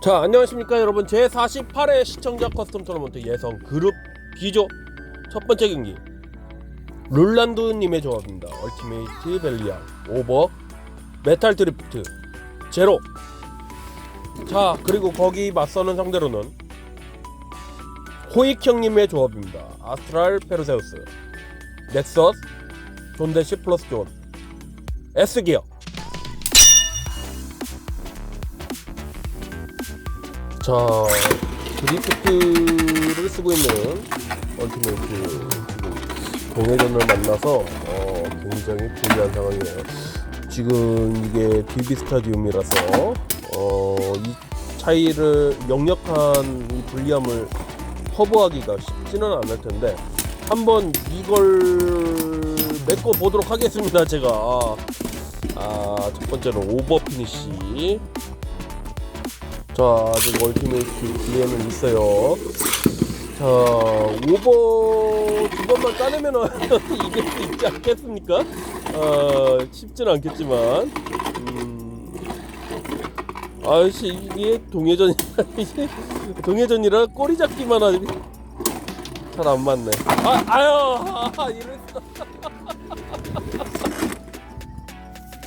자 안녕하십니까 여러분. 제 48회 시청자 커스텀 토너먼트 예선 그룹 B조 첫 번째 경기. 룰란드님의 조합입니다. 얼티메이트 벨리아 오버 메탈 드리프트 제로. 자 그리고 거기 맞서는 상대로는 호익 형님의 조합입니다. 아스트랄 페르세우스 넥서스 존대시 플러스 존 S기어 자 드리프트를 쓰고 있는 얼티메이트 지금 동해전을 만나서 어, 굉장히 불리한 상황이에요. 지금 이게 DB 스타디움이라서 어, 이 차이를 역력한 이 불리함을 커버하기가 쉽지는 않을 텐데 한번 이걸 메꿔 보도록 하겠습니다. 제가 아, 첫 번째는 오버 피니시 자, 아직 얼티메이트 기회는 있어요. 자, 오버 두 번만 따내면 이길 수 있지 않겠습니까? 어, 쉽진 않겠지만, 음, 아씨 이게 동해전이 이게 동해전이라 꼬리 잡기만 하지 잘 안 맞네. 아, 아유, 아, 이랬어.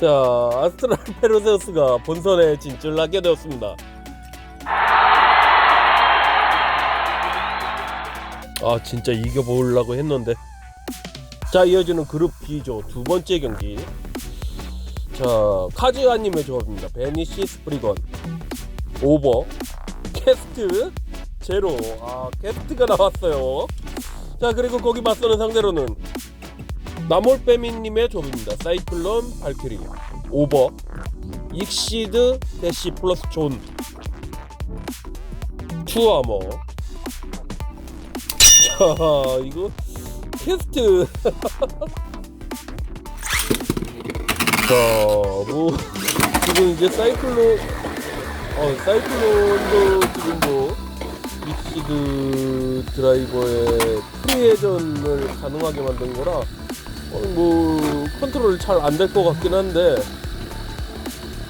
자, 아스트랄 페르세우스가 본선에 진출하게 되었습니다. 아 진짜 이겨보려고 했는데. 자 이어지는 그룹 B조 두 번째 경기. 자 카즈아님의 조합입니다. 베니시 스프리건. 오버. 캐스트 제로. 아 캐스트가 나왔어요. 자 그리고 거기 맞서는 상대로는 나몰빼미님의 조합입니다. 사이클론 발키리. 오버. 익시드 대시 플러스 존. 투아머. 자 이거 캐스트. 자뭐 지금 이제 사이클론 어 사이클론도 지금 뭐 믹시드 드라이버의 프리회전을 가능하게 만든 거라 어, 뭐 컨트롤 잘 안 될 것 같긴 한데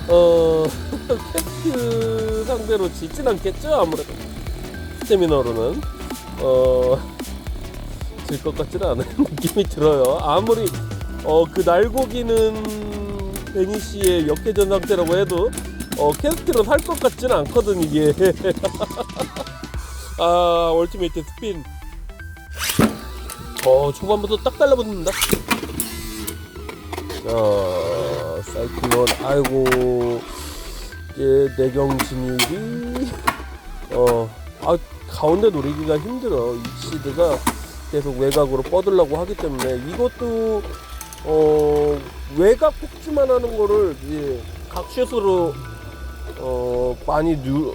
어 캐스트 상대로 지진 않겠죠? 아무래도. 스태미너로는. 어, 질것 같지는 않은 느낌이 들어요. 아무리 어, 그 날고기는 베니시의 역회전 상태라고 해도 어, 캐스트로 살 것 같지는 않거든 이게. 아 얼티메이트 스핀. 어 초반부터 딱 달라붙는다. 어 사이클론 아이고 이제 내경 진입이 어아 가운데 노리기가 힘들어. 익시드가 계속 외곽으로 뻗으려고 하기 때문에 이것도 어 외곽 폭주만 하는 거를 이제 각슛으로 어 많이 누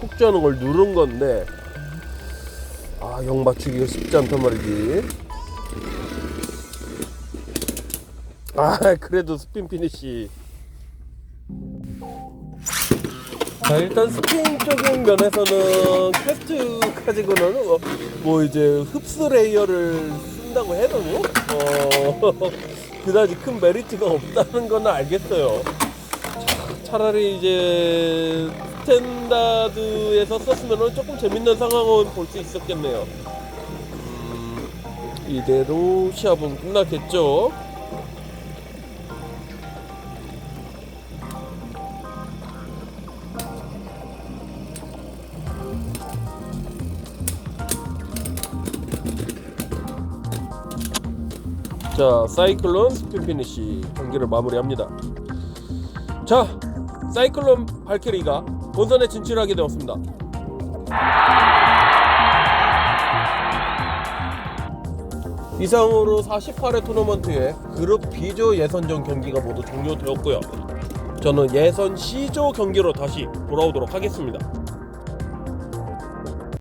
폭주하는 걸 누른 건데 아 영 맞추기가 쉽지 않단 말이지. 아 그래도 스핀 피니시 자 일단 스핀적인 면에서는 퀘스트 가지고는 뭐, 뭐 이제 흡수 레이어를 쓴다고 해도 어 그다지 큰 메리트가 없다는 건 알겠어요. 차, 차라리 이제 스탠다드에서 썼으면 조금 재밌는 상황은 볼 수 있었겠네요. 음, 이대로 시합은 끝나겠죠. 자, 사이클론 스핀 피니시 경기를 마무리합니다. 자, 사이클론 발키리가 본선에 진출하게 되었습니다. 이상으로 48회 토너먼트의 그룹 B조 예선전 경기가 모두 종료되었고요. 저는 예선 C조 경기로 다시 돌아오도록 하겠습니다.